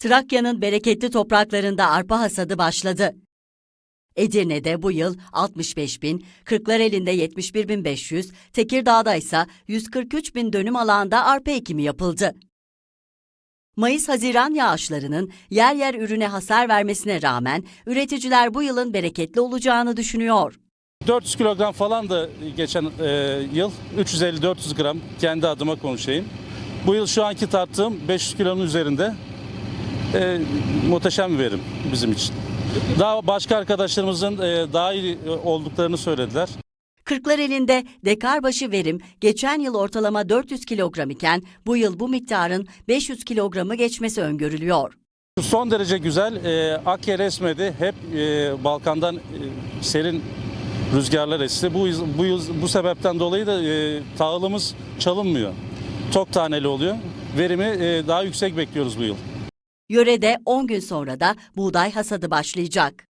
Trakya'nın bereketli topraklarında arpa hasadı başladı. Edirne'de bu yıl 65 bin, Kırklareli'nde 71 bin 500, Tekirdağ'da ise 143 bin dönüm alanda arpa ekimi yapıldı. Mayıs-Haziran yağışlarının yer yer ürüne hasar vermesine rağmen üreticiler bu yılın bereketli olacağını düşünüyor. 400 kilogram falan da geçen e, yıl 350-400 gram kendi adıma konuşayım. Bu yıl şu anki tarttığım 500 kilonun üzerinde E, muhteşem bir verim bizim için. Daha başka arkadaşlarımızın e, daha iyi olduklarını söylediler. Kırklareli'nde dekar başı verim geçen yıl ortalama 400 kilogram iken bu yıl bu miktarın 500 kilogramı geçmesi öngörülüyor. Son derece güzel. E, Akyel esmedi. Hep e, Balkan'dan e, serin rüzgarlar esti. Bu, bu, bu sebepten dolayı da e, tahılımız çalınmıyor. Tok taneli oluyor. Verimi e, daha yüksek bekliyoruz bu yıl. Yörede 10 gün sonra da buğday hasadı başlayacak.